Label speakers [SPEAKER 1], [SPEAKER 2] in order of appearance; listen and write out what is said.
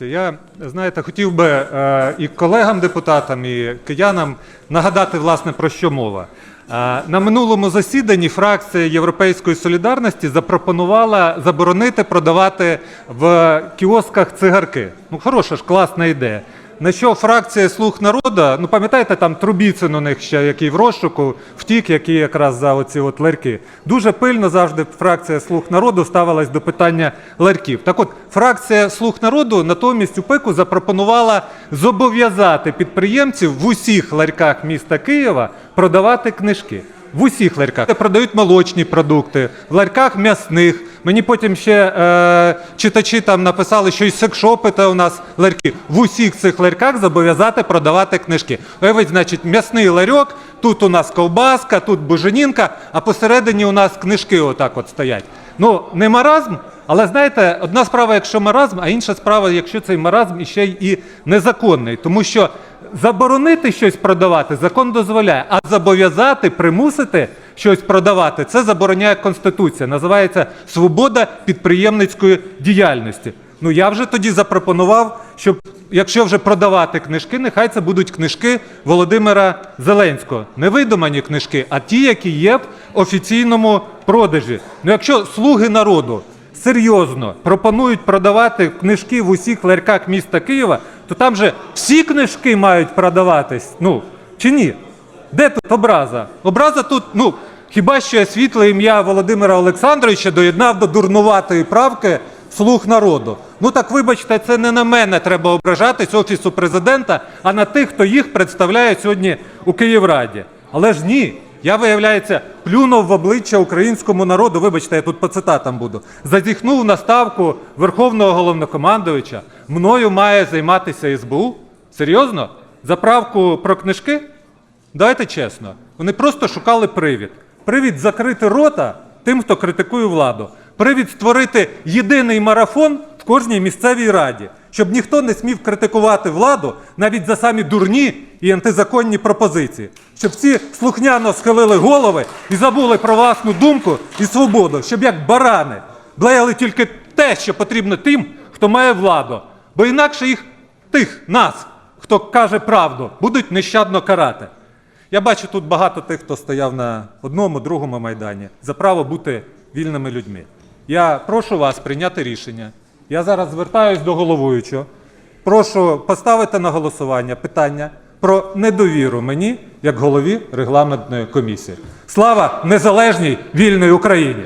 [SPEAKER 1] громадськості. Я, знаєте, хотів би е, і колегам депутатам, і киянам нагадати, власне, про що мова. Е, на минулому засіданні фракція Європейської солідарності запропонувала заборонити продавати в кіосках цигарки. Ну, хороша ж, класна ідея. На що фракція Слуг народу, ну пам'ятаєте, там Трубіцин у них ще, який в розшуку, втік, який якраз за оці от ларьки. Дуже пильно завжди фракція Слуг народу ставилась до питання ларьків. Так от, фракція Слуг народу натомість у пику запропонувала зобов'язати підприємців в усіх ларьках міста Києва продавати книжки. В усіх ларьках продають молочні продукти, в ларьках м'ясних. Мені потім ще е, читачі там написали, що і секшопи та у нас ларьки. В усіх цих ларьках зобов'язати продавати книжки. Уявіть, значить, м'ясний ларьок, тут у нас ковбаска, тут буженінка, а посередині у нас книжки отак от стоять. Ну, не маразм, але знаєте, одна справа, якщо маразм, а інша справа, якщо цей маразм іще й і незаконний. Тому що заборонити щось продавати закон дозволяє, а зобов'язати, примусити щось продавати це забороняє Конституція. Називається свобода підприємницької діяльності. Ну я вже тоді запропонував, щоб якщо вже продавати книжки, нехай це будуть книжки Володимира Зеленського. Не видумані книжки, а ті, які є в офіційному продажі. Ну якщо слуги народу серйозно пропонують продавати книжки в усіх ларьках міста Києва, то там же всі книжки мають продаватись. Ну чи ні? Де тут образа? Образа тут, ну хіба що я світле ім'я Володимира Олександровича доєднав до дурнуватої правки слуг народу. Ну так вибачте, це не на мене треба ображатись офісу президента, а на тих, хто їх представляє сьогодні у Київраді. Але ж ні. Я, виявляється, плюнув в обличчя українському народу. Вибачте, я тут по цитатам буду. Зазіхнув на ставку Верховного головнокомандувача. Мною має займатися СБУ? Серйозно? За правку про книжки? Давайте чесно. Вони просто шукали привід. Привід закрити рота тим, хто критикує владу. Привід створити єдиний марафон в кожній місцевій раді, щоб ніхто не смів критикувати владу навіть за самі дурні і антизаконні пропозиції. Щоб всі слухняно схилили голови і забули про власну думку і свободу, щоб як барани блеяли тільки те, що потрібно тим, хто має владу. Бо інакше їх тих нас, хто каже правду, будуть нещадно карати. Я бачу тут багато тих, хто стояв на одному, другому майдані за право бути вільними людьми. Я прошу вас прийняти рішення. Я зараз звертаюсь до головуючого. Прошу поставити на голосування питання про недовіру мені як голові регламентної комісії. Слава незалежній вільній Україні!